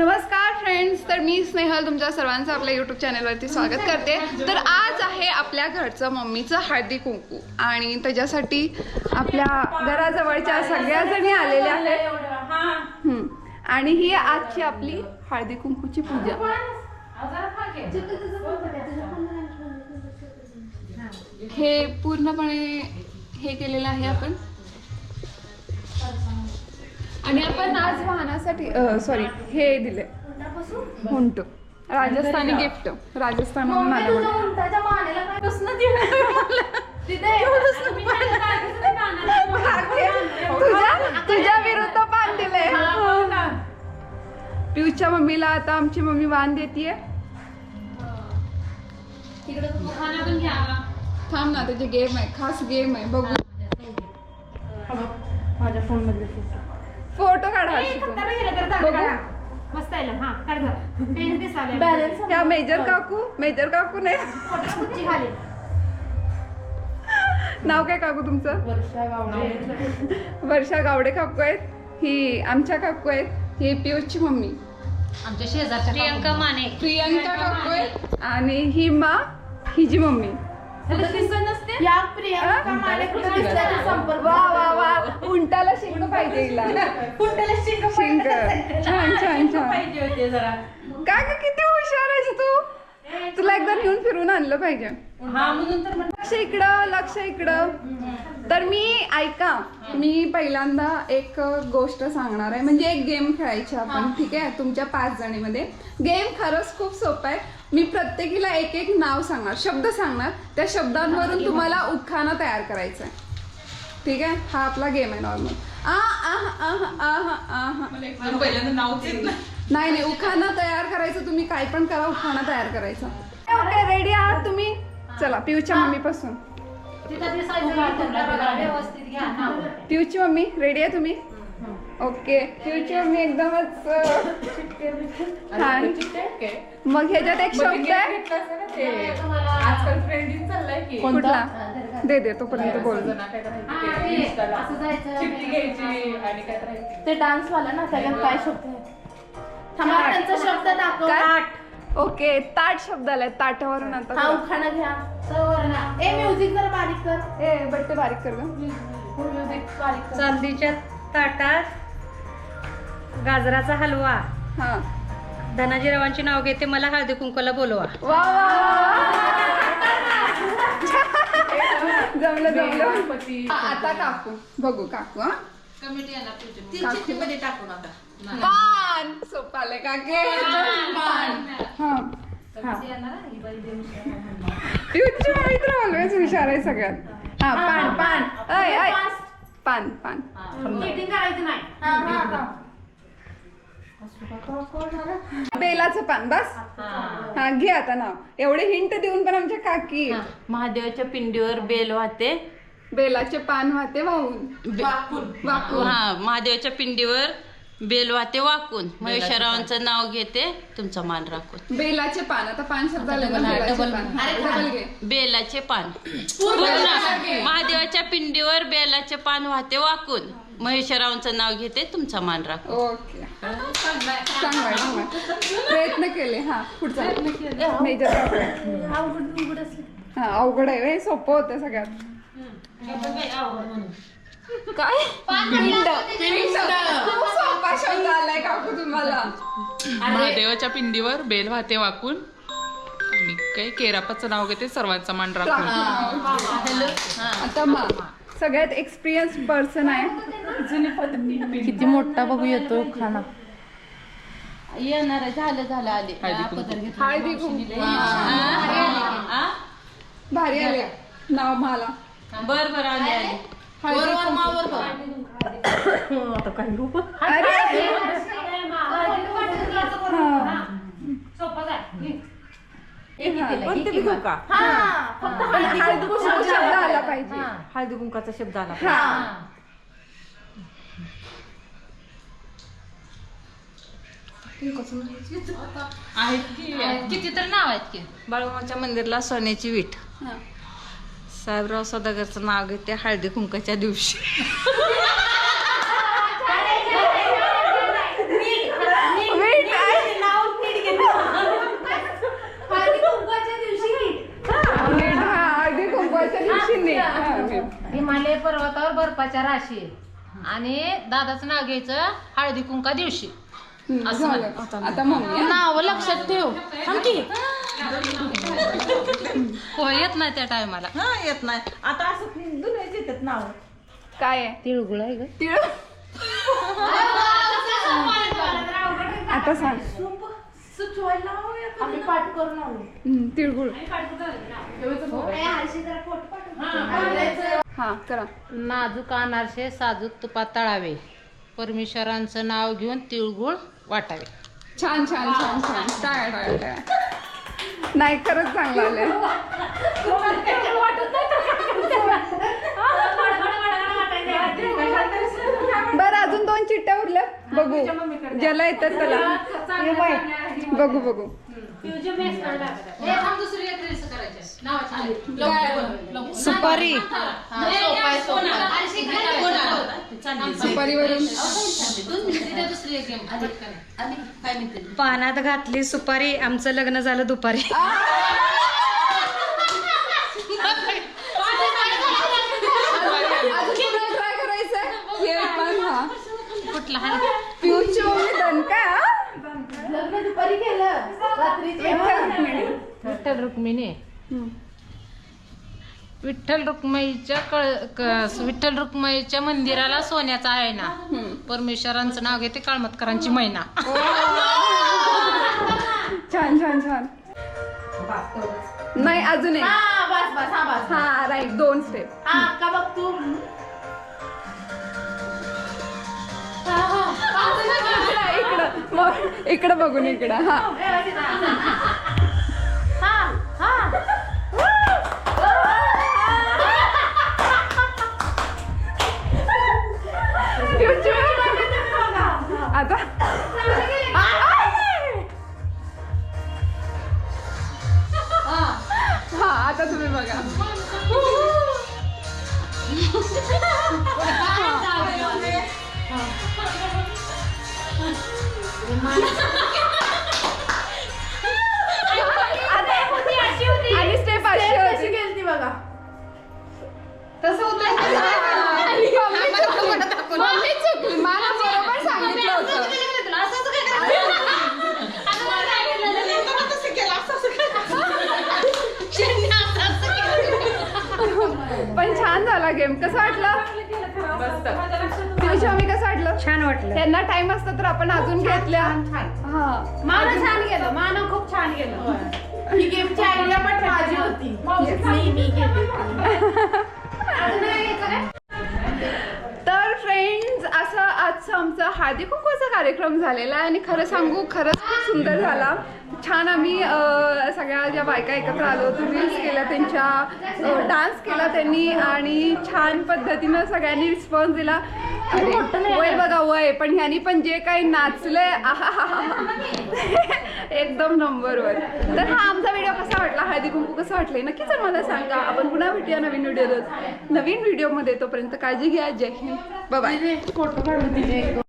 नमस्कार फ्रेंड्स तर मी स्नेहल तुमच्या सर्वांचं आपल्या यूट्यूब चॅनलवरती स्वागत करते. तर आज आहे आपल्या घरचं मम्मीचं हळदी कुंकू. आणि त्याच्यासाठी आपल्या घराजवळच्या सगळ्या जणी आलेल्या आहेत. आणि ही आजची आपली हळदी कुंकूची पूजा. हे पूर्णपणे हे केलेलं आहे आपण. आणि आपण आज वाहनासाठी सॉरी हे दिले हुंट. राजस्थानी गिफ्ट. म्हणून. तुझ्या विरुद्ध पान दिले पिऊच्या मम्मीला आता आमची मम्मी वाण देतीये. थांब ना त्याची गेम आहे. खास गेम आहे. बघू. माझ्या फोनमध्ये. फोटो काढा मस्त आहे हा काढ त्या मेजर काकू मेजर काकू नाही. खाली? नाव काय काकू तुमचं? वर्षा गावडे. वर्षा गावडे काकू आहेत. ही आमच्या काकू आहेत. ही पियुषची मम्मी. आमच्या शेजारच्या प्रियंका माने. प्रियंका काकू आहेत. आणि ही मा हिची मम्मी. या प्रियंका संपर्क वा वा वा. उंटाला शिंग पाहिजे हिला. कुंडला शिंग शिंग. छान छान छान. पाहिजे होते जरा. का ग किती हुशार आहेस तू? तुला एकदा घेऊन फिरून आणलं पाहिजे. हा म्हणून तर लक्ष इकडं लक्ष इकडं. तर मी ऐका मी पहिल्यांदा एक गोष्ट सांगणार आहे. म्हणजे एक गेम खेळायची आपण ठीक आहे? तुमच्या पाच जणीमध्ये. गेम खरंच खूप सोपं आहे. मी प्रत्येकीला एक एक नाव सांगणार शब्द सांगणार. त्या शब्दांवरून तुम्हाला उखाणा तयार करायचा आहे ठीक आहे? हा आपला गेम आहे नॉर्मल आ आह आह आह आह नाही नाही उखाणा तयार करायचं तुम्ही काय पण करा उखाणा तयार करायचा. ओके रेडी आहात तुम्ही? चला पिऊच्या मम्मीपासून. हा. पिऊची मम्मी रेडी आहे तुम्ही? ओके. पिऊची मम्मी एकदमच छान. मग ह्याच्यात एक शब्द आहे. आजकाल ट्रेंडिंग चाललाय की. कुठला? दे दे तोपर्यंत बोल. हा, ते असं जायचं. चिठ्ठी घ्यायची आणि काय करायची ते डान्स वाला ना त्याच्यात काय शब्द आहे? थांबा त्यांचा शब्द दाखव? ताट. ओके ताट शब्द आलाय. ताटावरून हा आता उखाणा घ्या. ए म्युझिक जरा बारीक कर. ए बट्टे बारीक कर ग. म्युझिक बारीक कर. चांदीच्या ताटात गाजराचा हलवा. हा. धनाजीरावांचे नाव घेते मला हळदी कुंकूला बोलवा. वा वा जमलं जमलं. आता काकू. बघू काकू हा. काकू. पान. सोपाले काके. पान. हा. तर ऑलवेज हुशार आहे सगळ्यात. हा पान पान. अय अय पान पान. मीटिंग करायची नाही. हा, हा, हा. बेलाचं पान बस? हा. घे आता नाव. एवढे हिंट देऊन पण आमच्या काकी महादेवाच्या पिंडीवर बेल वाहते. बेलाचे पान वाहते वाहून. वाकून. हा महादेवाच्या पिंडीवर बेल वाहते वाकून. महेश्वरावांचं नाव घेते तुमचा मान राखून. बेलाचे पान आता पान शब्द आले ना बेलाचे पान. डबल घे. बेलाचे पान. पूर्ण. महादेवाच्या पिंडीवर बेलाचे पान वाहते वाकून. महेश्वरावांचं नाव घेते तुमचा मान राखून ओके. चांगला चांगला प्रयत्न केले हा पुढचा. मेजर हा अवघड आहे हे सोपं होतं सगळ्यात. काय? पिंड पिंड खूप सोपा शब्द आलाय काकू तुम्हाला. महादेवाच्या पिंडीवर बेल वाहते वाकून. आणि काही केरापाचं नाव घेते सर्वांचा मान राखून आता मा सगळ्यात एक्सपिरियन्स पर्सन आहे. किती मोठा बघू येतो खाना. येणार आहे, झालं झालं. आले हळदी घेतला. कुंकू? भारी आले नाव मला. बर बर आले आले. हळदी कुंकू. अरे. हा. सोपं काय कोणते बी घेऊ का? पण हळदी कुंकू शब्द आला पाहिजे. हळदी कुंकाचा शब्द आला हा. आहेत की किती तर नाव आहेत की? बाळूमाच्या मंदिरला सोन्याची वीट. हा. साहेबराव सदागरचं नाव घेते हळदी कुंकाच्या दिवशी. पर्वतावर बर्फाच्या राशी. आणि दादाचं नाव घ्यायचं हळदी कुंका दिवशी. आता मम्मी नाव लक्षात ठेव. थांब की. हो येत नाही त्या टायमाला. हा येत नाही. आता असं दुनियाच येतात नाव. काय आहे? तिळगुळ आहे ग. तिळ? आता सांग. आम्ही पाठ करून आलो. हम्म, तिळगुळ. हा करा. नाजूक अनारसे साजूक तुपात तळावे. परमेश्वरांचं नाव घेऊन तिळगुळ वाटावे. छान छान छान छान. टाळ्या टाळ्या टाळ्या. नाही खरंच चांगलं आलंय. बरं अजून दोन चिट्ट्या उरल्या. बघू. ज्याला येतात त्याला. बघू बघू. सुपारी. सुपारीवरून. पानात घातली सुपारी. आमचं लग्न झालं दुपारी. कुठला? रुक्मिणी. विठ्ठल रुक्माईच्या कळ क- विठ्ठल रुक्माईच्या मंदिराला सोन्याचा आहे ना. परमेश्वरांचं नाव घेते काळमतकरांची मैना. छान छान छान. नाही अजून एक. हा बस बस हा बस. हा राईट दोन स्टेप हा का बघ तू? हा, हा. इकडं मग इकडं बघून इकडं हा. हा हा. तसं होतं. मम्मी चुकली. मला बरोबर सांगितलं होतं. पण छान झाला गेम. कसं वाटलं? पिऊच्या मम्मी कसं वाटलं? छान वाटलं. त्यांना टाइम असता तर आपण अजून घेतल्या. हा. मानं छान गेलं मानं खूप छान गेलं ही गेमची आयडिया पण माझी होती. मी मी तर फ्रेंड्स असं आजचा आमचा हळदी कुंकूचा कार्यक्रम झालेला आहे आणि खरं सांगू खरंच खूप सुंदर झाला. छान आम्ही सगळ्या ज्या बायका एकत्र आलो होतो रील्स केल्या त्यांच्या डान्स केला त्यांनी आणि छान पद्धतीनं सगळ्यांनी रिस्पॉन्स दिला. वय बघा वय पण ह्यानी पण जे काही नाचले एकदम नंबरवर तर हा आमचा व्हिडिओ कसा वाटला? हळदी कुंकू कसं वाटलंय? नक्कीच जर मला सांगा. आपण पुन्हा भेटूया नवीन व्हिडिओ नवीन व्हिडिओमध्ये तोपर्यंत काळजी घ्या. जय हिंद. बाय फोटो काढून